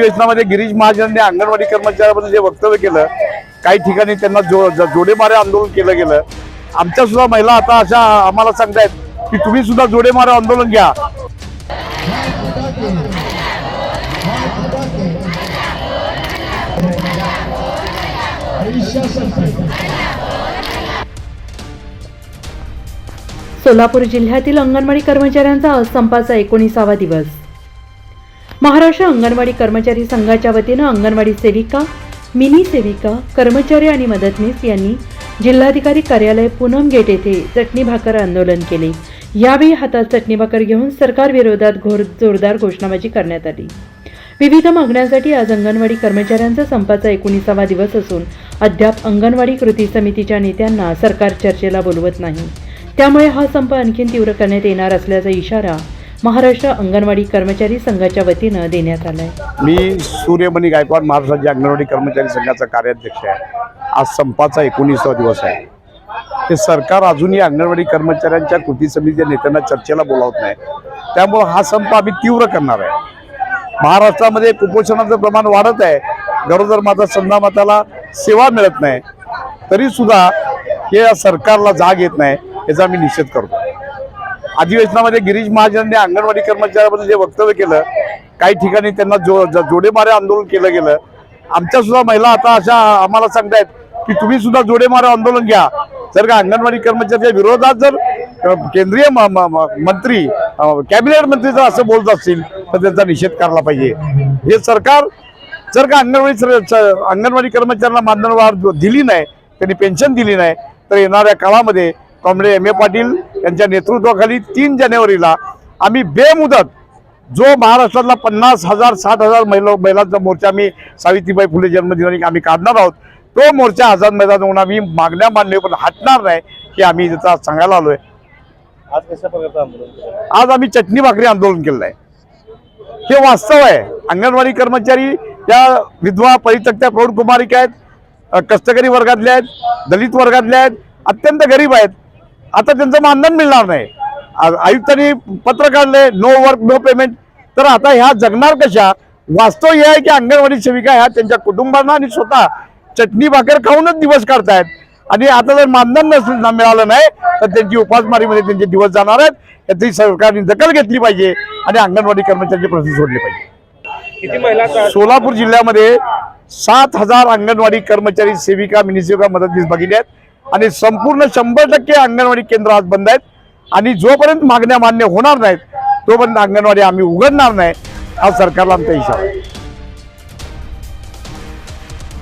अधिवेशनामध्ये गिरीश महाजनांनी अंगणवाडी कर्मचाऱ्याबद्दल जे वक्तव्य केलं काही ठिकाणी त्यांना जो जोडेमारे आंदोलन केलं गेलं. आमच्या सुद्धा महिला आता अशा आम्हाला सांगतायत की तुम्ही सुद्धा जोडेमारे आंदोलन घ्या. सोलापूर जिल्ह्यातील अंगणवाडी कर्मचाऱ्यांचा आज संपाचा एकोणीसावा दिवस. महाराष्ट्र अंगणवाडी कर्मचारी संघाच्या वतीनं अंगणवाडी सेविका मिनी सेविका कर्मचारी आणि मदतनीस यांनी जिल्हाधिकारी कार्यालय पूनम गेट येथे चटणी भाकर आंदोलन केले. यावेळी हातात चटणी भाकर घेऊन सरकार विरोधात घोर जोरदार घोषणाबाजी करण्यात आली. विविध मागण्यांसाठी आज अंगणवाडी कर्मचाऱ्यांचा संपाचा एकोणीसावा दिवस असून अद्याप अंगणवाडी कृती समितीच्या नेत्यांना सरकार चर्चेला बोलवत नाही. त्यामुळे हा संप आणखी तीव्र करण्यात येणार असल्याचा इशारा महाराष्ट्र अंगणवाडी कर्मचारी संघाच्या वतीनं देण्यात आलाय. मी सूर्यमणी गायकवाड महाराष्ट्र अंगणवाडी कर्मचारी संघाचा कार्याध्यक्ष आहे. आज संपाचा एकोणीसावा दिवस आहे. हे सरकार अजूनही अंगणवाडी कर्मचाऱ्यांच्या कृती समितीच्या नेत्यांना चर्चेला बोलावत नाही. त्यामुळं हा संप आम्ही तीव्र करणार आहे. महाराष्ट्रामध्ये कुपोषणाचं प्रमाण वाढत आहे. गरोदर माता संधा माताला सेवा मिळत नाही. तरी सुद्धा हे या सरकारला जाग येत नाही याचा आम्ही निषेध करतो. अधिवेशनामध्ये गिरीश महाजनांनी अंगणवाडी कर्मचाऱ्याबद्दल जे वक्तव्य केलं काही ठिकाणी त्यांना जो जोडेमारे आंदोलन केलं गेलं. आमच्या सुद्धा महिला आता अशा आम्हाला सांगतायत की तुम्ही सुद्धा जोडेमारे आंदोलन घ्या. जर का अंगणवाडी कर्मचाऱ्याच्या विरोधात जर केंद्रीय म- मंत्री कॅबिनेट मंत्री जर असं बोलत असतील तर त्यांचा निषेध करायला पाहिजे. हे सरकार जर का अंगणवाडी अंगणवाडी कर्मचाऱ्यांना मानधनवाढ दिली नाही त्यांनी पेन्शन दिली नाही तर येणाऱ्या काळामध्ये कॉम्रेड एम ए पाटील यांच्या नेतृत्वाखाली तीन जानेवारीला आम्ही बेमुदत जो महाराष्ट्रातला पन्नास हजार साठ हजार महिला महिलांचा मोर्चा आम्ही सावित्रीबाई फुले जन्मदिनाने आम्ही काढणार आहोत तो मोर्चा आझाद मैदान होऊन आम्ही मागण्या मान्य पण हटणार नाही हे आम्ही त्याचा आज सांगायला आलोय. आज कशा प्रकारचं आंदोलन केलं? आज आम्ही चटणी भाकरी आंदोलन केलेलं आहे. हे वास्तव आहे. अंगणवाडी कर्मचारी या विधवा परित्यक्त्या प्रौढ कुमारिका आहेत कष्टकरी वर्गातल्या आहेत दलित वर्गातल्या आहेत अत्यंत गरीब आहेत. आता त्यांचं मानधन मिळणार नाही. आयुक्तांनी पत्र काढले नो वर्क नो पेमेंट तर आता ह्या जगणार कशा? वास्तव हे आहे की अंगणवाडी सेविका ह्या त्यांच्या कुटुंबांना आणि स्वतः चटणी भाकर खाऊनच दिवस काढतायत. आणि आता जर मानधन नसेल ना मिळालं नाही तर त्यांची उपासमारीमध्ये त्यांचे दिवस जाणार आहेत. याची सरकारने दखल घेतली पाहिजे आणि अंगणवाडी कर्मचाऱ्यांचे प्रश्न सोडले पाहिजे. सोलापूर जिल्ह्यामध्ये सात हजार अंगणवाडी कर्मचारी सेविका मिनिसेविका मदतनीस बघितले आहेत. आणि संपूर्ण शंभर टक्के अंगणवाडी केंद्र आज बंद आहेत. आणि जोपर्यंत मागण्या मान्य होणार नाहीत तोपर्यंत अंगणवाडी आम्ही उघडणार नाही हा सरकारला आमचा इशारा आहे.